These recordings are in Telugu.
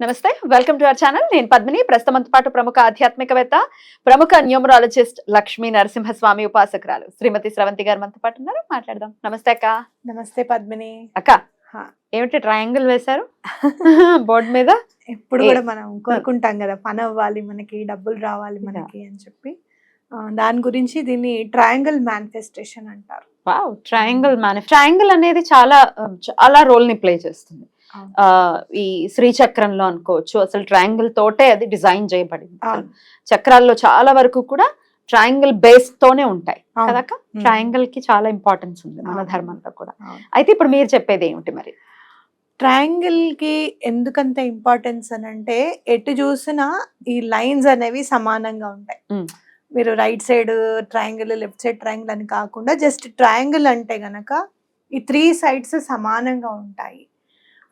నమస్తే వెల్కమ్ టు అవర్ ఛానల్. నేను పద్మిని ప్రస్తుతంతో పాటు ప్రముఖ ఆధ్యాత్మికవేత్త ప్రముఖ న్యూమరాలజిస్ట్ లక్ష్మీ నరసింహస్వామి ఉపాసకురాలు శ్రీమతి స్రవంతి గారు మనతో పాటు ఉన్నారు. మాట్లాడదాం. నమస్తే అక్క. నమస్తే పద్మిని. అక్క. ఏమిటి ట్రయాంగిల్ వేశారు? బోర్డు మీద? ఎప్పుడు కూడా మనం కోరుకుంటాం కదా పని అవ్వాలి మనకి డబ్బులు రావాలి మనకి అని చెప్పి. దాని గురించి దీన్ని ట్రయాంగిల్ మేనిఫెస్టేషన్ అంటారు. ట్రయాంగిల్ మేని ట్రయాంగిల్ అనేది చాలా చాలా రోల్ని ప్లే చేస్తుంది. ఈ శ్రీచక్రంలో అనుకోవచ్చు అసలు ట్రయాంగిల్ తోటే అది డిజైన్ చేయబడింది. చక్రాల్లో చాలా వరకు కూడా ట్రయాంగిల్ బేస్ తోనే ఉంటాయి ఉమ్. ట్రయాంగిల్కి చాలా ఇంపార్టెన్స్ ఉంది మన. ధర్మంలో కూడా. అయితే ఇప్పుడు మీరు చెప్పేది ఏమిటి మరి ట్రయాంగిల్కి ఎందుకంత ఇంపార్టెన్స్ అని అంటే ఎటు చూసినా ఈ లైన్స్ అనేవి సమానంగా ఉంటాయి. మీరు right side triangle left side triangle అని కాకుండా జస్ట్ ట్రయాంగిల్ అంటే గనక ఈ త్రీ సైడ్స్ సమానంగా ఉంటాయి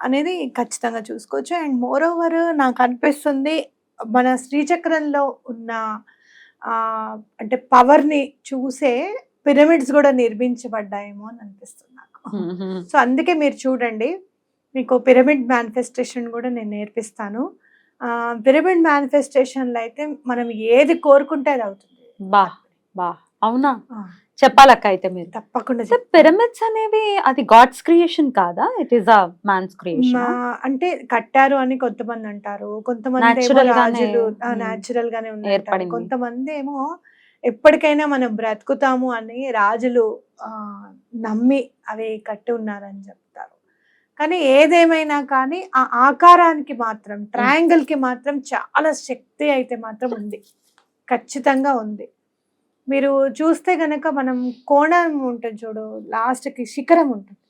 అనేది ఖచ్చితంగా చూసుకోవచ్చు. అండ్ మోర్ ఓవర్ నాకు అనిపిస్తుంది మన శ్రీచక్రంలో ఉన్న అంటే పవర్ని చూసే పిరమిడ్స్ కూడా నిర్మించబడ్డాయేమో అని అనిపిస్తుంది నాకు. సో అందుకే మీరు చూడండి. మీకు పిరమిడ్ మేనిఫెస్టేషన్ కూడా నేను నేర్పిస్తాను. పిరమిడ్ మేనిఫెస్టేషన్లో అయితే మనం ఏది కోరుకుంటే అది అవుతుంది. బా బా. అవునా? చెప్పాలక్క అయితే మీరు. తప్పకుండా. పిరమిడ్స్ అనేవి అది గాడ్స్ క్రియేషన్ కాదా? It is a man's creation అంటే కట్టారు అని కొంతమంది అంటారు. కొంతమంది రాజులు ఉమ్, న్యాచురల్ గానే ఉన్నాయి. కొంతమంది ఏమో ఎప్పటికైనా మనం బ్రతుకుతాము అని రాజులు నమ్మి అవి కట్టి ఉన్నారని చెప్తారు. కానీ ఏదేమైనా కానీ ఆ ఆకారానికి మాత్రం ట్రయాంగిల్కి మాత్రం చాలా శక్తి అయితే మాత్రం ఉంది. ఖచ్చితంగా ఉంది. మీరు చూస్తే గనక మనం కోణం ఉంటుంది చూడు లాస్ట్కి శిఖరం ఉంటుంది.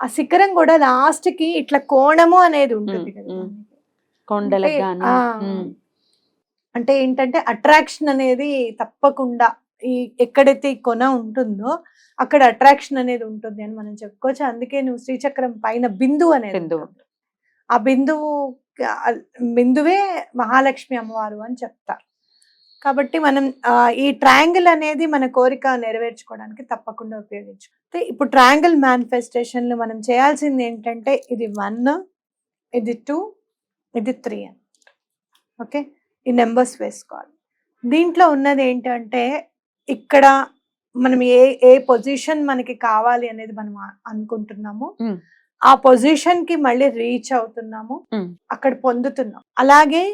ఆ శిఖరం కూడా లాస్ట్కి ఇట్లా కోణము అనేది ఉంటుంది కదా. కొండలకు అంటే, ఏంటంటే అట్రాక్షన్ అనేది తప్పకుండా ఈ ఎక్కడైతే ఈ కొన ఉంటుందో అక్కడ అట్రాక్షన్ అనేది ఉంటుంది అని మనం చెప్పుకోవచ్చు. అందుకే నువ్వు శ్రీచక్రం పైన బిందువు అనేది. ఆ బిందువు బిందువే మహాలక్ష్మి అమ్మవారు అని చెప్తారు. కాబట్టి మనం ఈ ట్రయాంగిల్ అనేది మన కోరిక నెరవేర్చుకోవడానికి తప్పకుండా ఉపయోగించు. అయితే ఇప్పుడు ట్రయాంగిల్ మేనిఫెస్టేషన్లు మనం చేయాల్సింది ఏంటంటే ఇది వన్ ఇది టూ ఇది త్రీ అని. ఓకే? ఈ నెంబర్స్ వేసుకోవాలి. దీంట్లో ఉన్నది ఏంటంటే ఇక్కడ మనం ఏ ఏ పొజిషన్ మనకి కావాలి అనేది మనం అనుకుంటున్నాము. ఆ పొజిషన్కి మళ్ళీ రీచ్ అవుతున్నాము. అక్కడ పొందుతున్నాం. అలాగే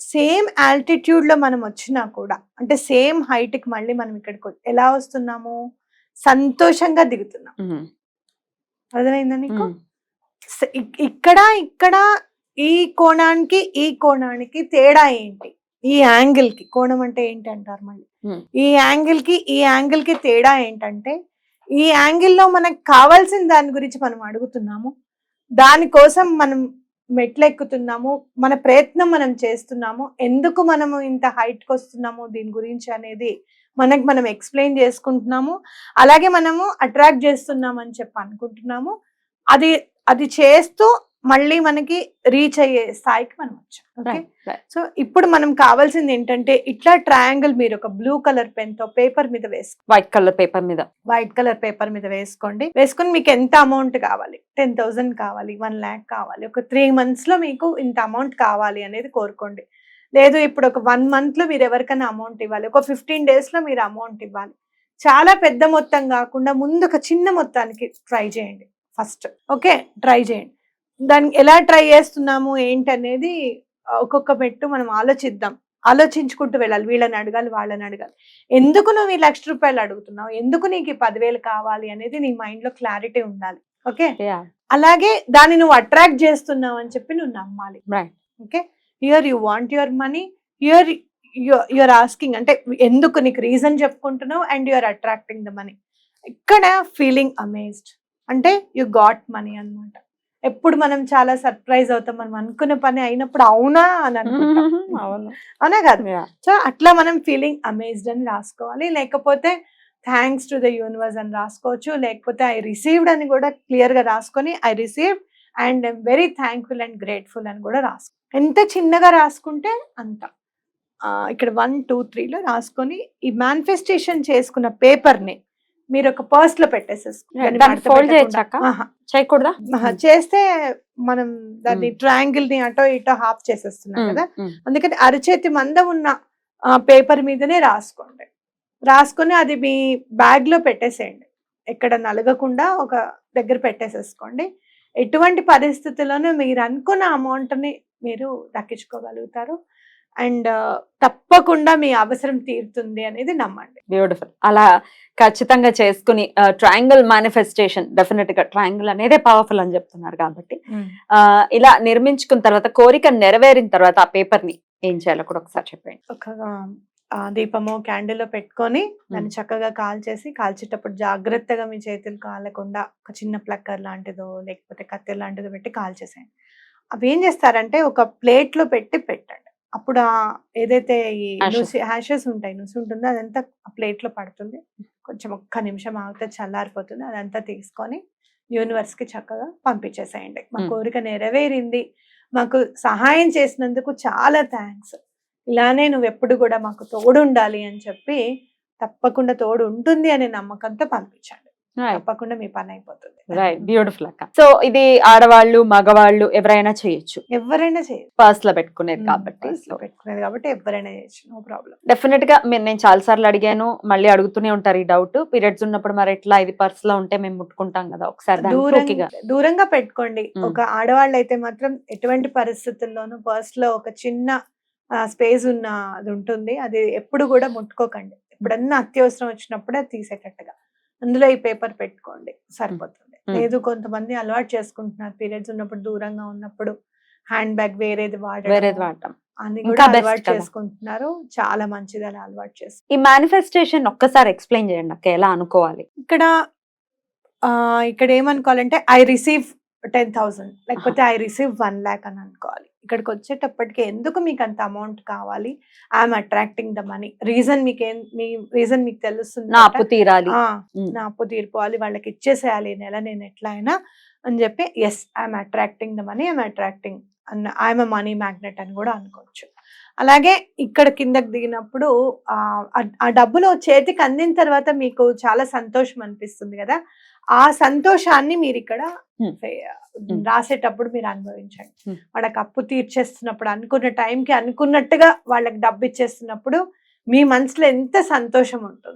సేమ్ ఆల్టిట్యూడ్లో మనం వచ్చినా కూడా అంటే సేమ్ హైట్కి మళ్ళీ మనం ఇక్కడికి ఎలా వస్తున్నాము? సంతోషంగా దిగుతున్నాం. అర్థమైందా నీకు? ఇక్కడ ఇక్కడ ఈ కోణానికి ఈ కోణానికి తేడా ఏంటి? ఈ యాంగిల్కి కోణం అంటే ఏంటి అంటారు మళ్ళీ. ఈ యాంగిల్కి ఈ యాంగిల్కి తేడా ఏంటంటే ఈ యాంగిల్లో మనకు కావాల్సిన దాని గురించి మనం అడుగుతున్నాము. దానికోసం మనం మెట్లెక్కుతున్నాము మన ప్రయత్నం మనం చేస్తున్నాము ఎందుకు మనము ఇంత హైట్కి కి వస్తున్నాము దీని గురించి అనేది మనకు మనం ఎక్స్ప్లెయిన్ చేసుకుంటున్నాము అలాగే మనము అట్రాక్ట్ చేస్తున్నాం అని చెప్పి అనుకుంటున్నాము. అది అది చేస్తూ మళ్ళీ మనకి రీచ్ అయ్యే స్థాయికి మనం వచ్చాం ఓకే. సో ఇప్పుడు మనం కావాల్సింది ఏంటంటే ఇట్లా ట్రయాంగిల్ మీరు ఒక బ్లూ కలర్ పెన్తో పేపర్ మీద వేసుకో వైట్ కలర్ పేపర్ మీద. వైట్ కలర్ పేపర్ మీద వేసుకోండి. వేసుకొని మీకు ఎంత అమౌంట్ కావాలి? టెన్ థౌసండ్ కావాలి వన్ ల్యాక్ కావాలి. ఒక త్రీ మంత్స్లో మీకు ఇంత అమౌంట్ కావాలి అనేది కోరుకోండి. లేదు ఇప్పుడు ఒక వన్ మంత్లో మీరు ఎవరికైనా అమౌంట్ ఇవ్వాలి. ఒక ఫిఫ్టీన్ డేస్లో మీరు అమౌంట్ ఇవ్వాలి. చాలా పెద్ద మొత్తం కాకుండా ముందు ఒక చిన్న మొత్తానికి ట్రై చేయండి. ఫస్ట్ ఓకే ట్రై చేయండి. దానికి ఎలా ట్రై చేస్తున్నాము ఏంటి అనేది ఆ, ఒక్కొక్క పెట్టు మనం ఆలోచిద్దాం. ఆలోచించుకుంటూ వెళ్ళాలి. వీళ్ళని అడగాలి వాళ్ళని అడగాలి. ఎందుకు నువ్వు ఈ లక్ష రూపాయలు అడుగుతున్నావు? ఎందుకు నీకు ఈ పదివేలు కావాలి అనేది నీ మైండ్లో క్లారిటీ ఉండాలి. ఓకే? అలాగే దాన్ని నువ్వు అట్రాక్ట్ చేస్తున్నావు అని చెప్పి నువ్వు నమ్మాలి. Okay? Here you want your money here your asking అంటే ఎందుకు నీకు reason చెప్పుకుంటున్నావు and your attracting the money ఇక్కడ ఫీలింగ్ అమేజ్డ్ అంటే యు గాట్ మనీ అన్నమాట. ఎప్పుడు మనం చాలా సర్ప్రైజ్ అవుతాం మనం అనుకున్న పని అయినప్పుడు అవునా అని అనుకుంటాం. అవును. అవునా కాదు. సో అట్లా మనం ఫీలింగ్ అమేజ్డ్ అని రాసుకోవాలి. లేకపోతే థ్యాంక్స్ టు ద యూనివర్స్ అని రాసుకోవచ్చు. లేకపోతే ఐ రిసీవ్డ్ అని కూడా క్లియర్గా రాసుకొని I received and I'm very thankful and grateful అని కూడా రాసుకో. ఎంత చిన్నగా రాసుకుంటే అంత. ఇక్కడ వన్ టూ త్రీలో రాసుకొని ఈ మేనిఫెస్టేషన్ చేసుకున్న పేపర్ని మీరు ఒక పర్స్లో పెట్టేసేసుకో. Yeah, దాన్ని దాన్ని మడత fold పెట్టకుండా. చేయొచ్చాక? ఆహా, చేయకూడదా? చేస్తే మనం దాన్ని ట్రయాంగిల్ని అటో ఇటో హాఫ్ చేసేస్తున్నాం కదా. ఉమ్, అందుకని అరచేతి మంద ఉన్న పేపర్ మీదనే రాసుకోండి. రాసుకొని అది మీ బ్యాగ్లో పెట్టేసేయండి. ఎక్కడ నలగకుండా ఒక దగ్గర పెట్టేసేసుకోండి. ఎటువంటి పరిస్థితుల్లోనూ మీరు అనుకున్న amount ని మీరు దక్కించుకోగలుగుతారు. అండ్ తప్పకుండా మీ అవసరం తీరుతుంది అనేది నమ్మండి. బ్యూటిఫుల్ అలా ఖచ్చితంగా చేసుకుని ట్రయాంగిల్ మేనిఫెస్టేషన్ డెఫినెట్గా ట్రయాంగిల్ అనేదే పవర్ఫుల్ అని చెప్తున్నారు కాబట్టి ఆ, ఇలా నిర్మించుకున్న తర్వాత కోరిక నెరవేరిన తర్వాత ఆ పేపర్ని ఏం చేయాలో కూడా ఒకసారి చెప్పండి. ఒక దీపము క్యాండిల్ పెట్టుకొని దాన్ని చక్కగా కాల్చేసి కాల్చేటప్పుడు జాగ్రత్తగా మీ చేతులు కాలకుండా ఒక చిన్న ప్లక్కర్ లాంటిదో లేకపోతే కత్తెర లాంటిదో పెట్టి కాల్చేసేయండి. అవి ఏం చేస్తారంటే ఒక ప్లేట్లో పెట్టి పెట్టండి. అప్పుడు ఆ ఏదైతే ఈ. హ్యాషెస్ ఉంటాయి నుసి ఉంటుందో అదంతా ఆ ప్లేట్లో పడుతుంది. కొంచెం ఒక్క నిమిషం ఆగితే చల్లారిపోతుంది అదంతా తీసుకొని యూనివర్స్కి చక్కగా పంపించేసేయండి. మా. కోరిక నెరవేరింది. మాకు సహాయం చేసినందుకు చాలా థ్యాంక్స్. ఇలానే నువ్వు ఎప్పుడు కూడా మాకు తోడు ఉండాలి అని చెప్పి తప్పకుండా తోడు ఉంటుంది అనే నమ్మకంతో పంపించండి. తప్పకుండా మీ పని అయిపోతుంది. రైట్ బ్యూటిఫుల్ అక్క. సో ఇది ఆడవాళ్ళు మగవాళ్ళు ఎవరైనా చేయొచ్చు. ఎవరైనా చేయొచ్చు. పర్స్లో పెట్టుకునేది కాబట్టి పెట్టుకునేది కాబట్టి ఎవరైనా చేయొచ్చు. నో ప్రాబ్లం డెఫినెట్గా మీరు నేను చాలా సార్లు అడిగాను మళ్ళీ అడుగుతూనే ఉంటారు ఈ డౌట్ పీరియడ్స్ ఉన్నప్పుడు మరి ఎట్లా ఇది పర్స్లో ఉంటే మేము ముట్టుకుంటాం కదా ఒకసారి దాన్ని దూరం టూకీగా. దూరంగా పెట్టుకోండి. ఒక ఆడవాళ్ళు అయితే మాత్రం ఎటువంటి పరిస్థితుల్లోనూ పర్స్లో ఒక చిన్న స్పేస్ ఉన్న అది ఉంటుంది. అది ఎప్పుడు కూడా ముట్టుకోకండి. ఎప్పుడన్నా అత్యవసరం వచ్చినప్పుడు తీసేటట్టుగా. అందులో ఈ పేపర్ పెట్టుకోండి సరిపోతుంది. లేదు కొంతమంది అలవాటు చేసుకుంటున్నారు. పీరియడ్స్ ఉన్నప్పుడు దూరంగా ఉన్నప్పుడు హ్యాండ్ బ్యాగ్ వేరేది వాడడం వేరేది వాడటం. అని కూడా అలవాటు. చేసుకుంటున్నారు. చాలా మంచిది అలా అలవాటు చేసు ఈ మేనిఫెస్టేషన్ ఒక్కసారి ఎక్స్ప్లెయిన్ చేయండి అక్క ఎలా అనుకోవాలి? ఇక్కడ ఆ, ఇక్కడ ఏమనుకోవాలంటే ఐ రిసీవ్ టెన్ థౌసండ్ లేకపోతే ఐ రిసీవ్ వన్ ల్యాక్ అని అనుకోవాలి. ఇక్కడికి వచ్చేటప్పటికి ఎందుకు మీకు అంత అమౌంట్ కావాలి? I'm attracting the money reason మీకు ఏం మీ రీజన్ మీకు తెలుస్తుంది నా? అప్పు తీరాలి. నా అప్పు తీరిపోవాలి. వాళ్ళకి ఇచ్చేసేయాలి నెల నేను ఎట్లా అయినా అని చెప్పి yes I'm attracting the money I'm attracting అన్న ఐఎమ్ మనీ మ్యాగ్నెట్ అని కూడా అనుకోవచ్చు. అలాగే ఇక్కడ కిందకి దిగినప్పుడు ఆ డబ్బులు చేతికి అందిన తర్వాత మీకు చాలా సంతోషం అనిపిస్తుంది కదా ఆ సంతోషాన్ని మీరు ఇక్కడ. రాసేటప్పుడు మీరు అనుభవించండి. వాళ్ళకి అప్పు తీర్చేస్తున్నప్పుడు అనుకున్న టైంకి అనుకున్నట్టుగా వాళ్ళకి డబ్బు ఇచ్చేస్తున్నప్పుడు మీ మనసులో ఎంత సంతోషం ఉంటుంది